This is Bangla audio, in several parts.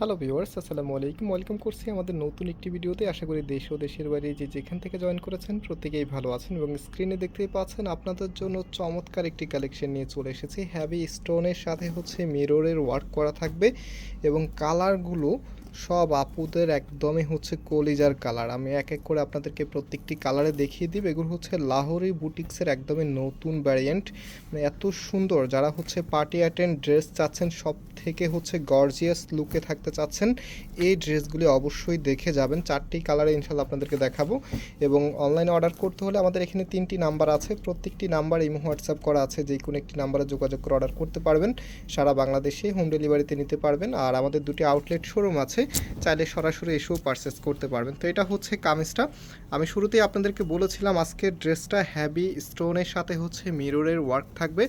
হ্যালো ভিউয়ার্স, আসসালামু আলাইকুম। ওয়েলকাম করছি আমাদের নতুন একটি ভিডিওতে। আশা করি দেশ ও দেশের বাইরে যে যেখান থেকে জয়েন করেছেন প্রত্যেকেই ভালো আছেন এবং স্ক্রিনে দেখতেই পাচ্ছেন আপনাদের জন্য চমৎকার একটি কালেকশন নিয়ে চলে এসেছি। হ্যাভি স্টোনের সাথে হচ্ছে মিররের ওয়ার্ক করা থাকবে এবং কালারগুলো সব আপুদের একদমই হচ্ছে কলিজার কালার। আমি এক এক করে আপনাদেরকে প্রত্যেকটি কালারে দেখিয়ে দিব। এগুলো হচ্ছে লাহোরি বুটিক্সের একদমই নতুন ভ্যারিয়েন্ট মানে এত সুন্দর, যারা হচ্ছে পার্টি অ্যাটেন্ড ড্রেস চাচ্ছেন, সব থেকে হচ্ছে গর্জিয়াস লুকে থাকতে চাচ্ছেন, এই ড্রেসগুলি অবশ্যই দেখে যাবেন। চারটি কালারে ইনশাল্লাহ আপনাদেরকে দেখাবো। এবং অনলাইনে অর্ডার করতে হলে আমাদের এখানে তিনটি নাম্বার আছে। প্রত্যেকটি নাম্বার ইমো হোয়াটসঅ্যাপ করা আছে। যে কোনো একটি নাম্বারে যোগাযোগ করে অর্ডার করতে পারবেন। সারা বাংলাদেশে হোম ডেলিভারিতে নিতে পারবেন। আর আমাদের দুটি আউটলেট শোরুম আছে। চাইলে সরাসরি এসেও পারচেস করতে পারবেন। তো এটা হচ্ছে কামিজটা। আমি শুরুতেই আপনাদেরকে বলেছিলাম আজকের ড্রেসটা হ্যাভি স্টোনের সাথে হচ্ছে মিররের ওয়ার্ক থাকবে।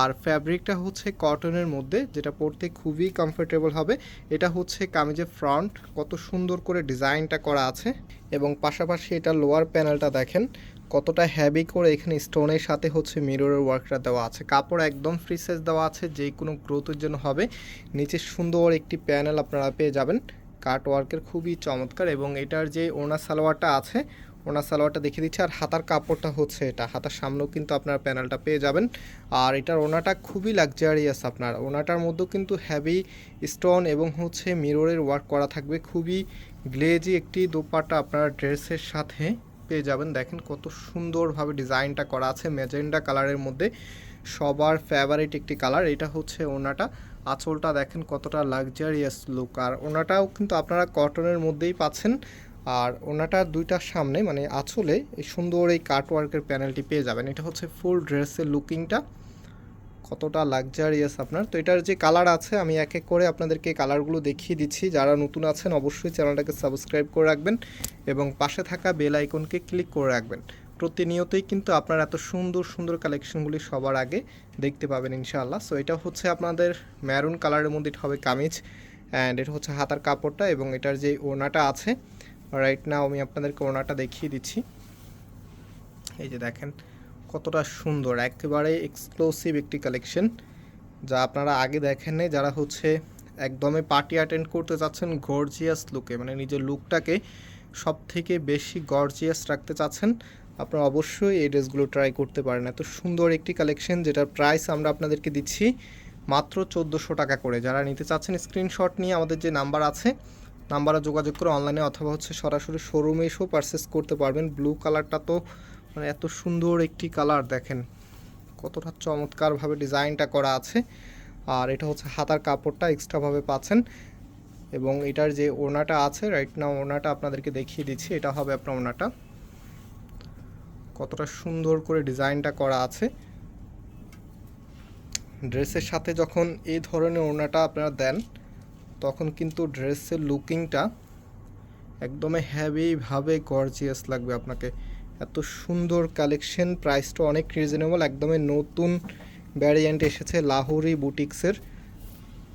আর ফ্যাব্রিকটা হচ্ছে কটনের মধ্যে, যেটা পরতে খুবই কমফোর্টেবল হবে। এটা হচ্ছে কামিজের ফ্রন্ট কত সুন্দর করে ডিজাইনটা করা আছে। এবং পাশাপাশি এটা লোয়ার প্যানেলটা দেখেন, কতটা হ্যাভি করে এখানে স্টোনের সাথে হচ্ছে মিররের ওয়ার্কটা দেওয়া আছে। কাপড় একদম ফ্রি সাইজ দেওয়া আছে, যে কোনো গ্রোথের জন্য হবে। নিচে সুন্দর একটি প্যানেল আপনারা পেয়ে যাবেন। কাট ওয়ার্কের খুবই চমৎকার এবং এটার যে ওনা সালোয়ারটা আছে ওনা সালোয়ারটা দেখিয়ে দিচ্ছি। আর হাতার কাপড়টা হচ্ছে এটা। হাতার সামনেও কিন্তু আপনার প্যানেলটা পেয়ে যাবেন। আর এটার ওনাটা খুবই লাক্সারিয়াস আপনার। ওনাটার মধ্যেও কিন্তু হ্যাভি স্টোন এবং হচ্ছে মিররের ওয়ার্ক করা থাকবে। খুবই গ্লেজি একটি দোপাট্টা আপনার ড্রেসের সাথে পেয়ে যাবেন। দেখেন কত সুন্দরভাবে ডিজাইনটা করা আছে ম্যাজেন্ডা কালারের মধ্যে। সবার ফেভারিট একটি কালার এটা হচ্ছে ওনাটা। আঁচলটা দেখেন কতটা লাক্সারিয়াস লুক আর ওনাটাও কিন্তু আপনারা কটনের মধ্যেই পাচ্ছেন। আর ওনাটার দুইটার সামনে মানে আঁচলে এই সুন্দর এই কাটওয়ার্কের প্যানেলটি পেয়ে যাবেন। এটা হচ্ছে ফুল ড্রেসের লুকিংটা কতটা লাক্সারিয়াস আপনার। তো এটার যে কালার আছে, আমি এক এক করে আপনাদেরকে কালারগুলো দেখিয়ে দিচ্ছি। যারা নতুন আছেন, অবশ্যই চ্যানেলটাকে সাবস্ক্রাইব করে রাখবেন এবং পাশে থাকা বেল আইকনকে ক্লিক করে রাখবেন। প্রতিনিয়তই কিন্তু আপনার এত সুন্দর সুন্দর কালেকশনগুলি সবার আগে দেখতে পাবেন ইনশাআল্লাহ। সো এটা হচ্ছে আপনাদের ম্যারুন কালারের মধ্যে এটা হবে কামিজ অ্যান্ড এটা হচ্ছে হাতার কাপড়টা এবং এটার যে ওনাটা আছে রাইট নাও আমি আপনাদেরকে ওনাটা দেখিয়ে দিচ্ছি। এই যে দেখেন, কতটা সুন্দর, একেবারে এক্সক্লুসিভ একটি কালেকশন যা আপনারা আগে দেখেন যারা হচ্ছে একদমই পার্টি অ্যাটেন্ড করতে চাচ্ছেন গর্জিয়াস লুকে মানে নিজের লুকটাকে সব থেকে বেশি গর্জিয়াস রাখতে চাচ্ছেন, আপনারা অবশ্যই এই ড্রেসগুলো ট্রাই করতে পারেন। এত সুন্দর একটি কালেকশন যেটার প্রাইস আমরা আপনাদেরকে দিচ্ছি মাত্র চোদ্দোশো টাকা করে। যারা নিতে চাচ্ছেন স্ক্রিনশট নিয়ে আমাদের যে নাম্বার আছে নাম্বারে যোগাযোগ করে অনলাইনে অথবা হচ্ছে সরাসরি শোরুমে এসেও পারচেস করতে পারবেন। ব্লু কালারটা তো মানে এত সুন্দর একটি কালার দেখেন। কতটা চমৎকারভাবে ডিজাইনটা করা আছে। আর এটা হচ্ছে হাতার কাপড়টা এক্সট্রাভাবে পাচ্ছেন। এবং এটার যে ওনাটা আছে রাইট না ওনাটা আপনাদেরকে দেখিয়ে দিচ্ছি। এটা হবে আপনার ওনাটা কতটা সুন্দর করে ডিজাইনটা করা আছে। ড্রেসের সাথে যখন এই ধরনের ওড়নাটা আপনারা দেন তখন কিন্তু ড্রেসের লুকিংটা একদমই হ্যাভিভাবে গর্জিয়াস লাগবে আপনাকে। এত সুন্দর কালেকশন প্রাইসটা অনেক রিজনেবল একদমই নতুন ভ্যারিয়েন্ট এসেছে লাহোরি বুটিক্সের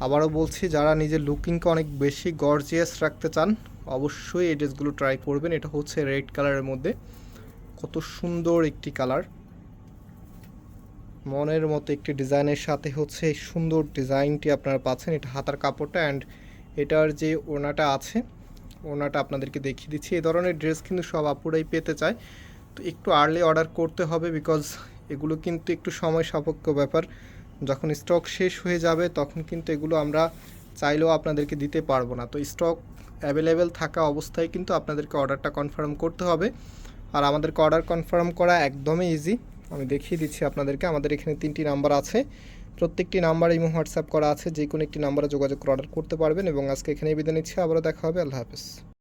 আবারও বলছি, যারা নিজের লুকিংকে অনেক বেশি গর্জিয়াস রাখতে চান, অবশ্যই এই ড্রেসগুলো ট্রাই করবেন। এটা হচ্ছে রেড কালারের মধ্যে। কত সুন্দর একটি কালার মনের মতো একটি ডিজাইনের সাথে হচ্ছে সুন্দর ডিজাইনটি আপনারা পাচ্ছেন। এটা হাতার কাপড়টা অ্যান্ড এটার যে ওনাটা আছে ওনাটা আপনাদেরকে দেখিয়ে দিচ্ছি। এই ধরনের ড্রেস কিন্তু সব আপুরাই পেতে চায়। তো একটু আর্লি অর্ডার করতে হবে বিকজ এগুলো কিন্তু একটু সময় সাপেক্ষ ব্যাপার। যখন স্টক শেষ হয়ে যাবে, তখন কিন্তু এগুলো আমরা চাইলেও আপনাদেরকে দিতে পারব না। তো স্টক অ্যাভেলেবেল থাকা অবস্থায় কিন্তু আপনাদেরকে অর্ডারটা কনফার্ম করতে হবে। আর আমাদেরকে অর্ডার কনফার্ম করা একদমই ইজি আমি দেখিয়ে দিচ্ছি আপনাদেরকে। আমাদের এখানে তিনটি নাম্বার আছে। প্রত্যেকটি নাম্বার ইমো, হোয়াটসঅ্যাপ করা আছে। যে কোনো একটি নাম্বারে যোগাযোগ অর্ডার করতে পারবেন। এবং আজকে এখানে বিদায় নিচ্ছি। আবারও দেখা হবে। আল্লাহ হাফেজ।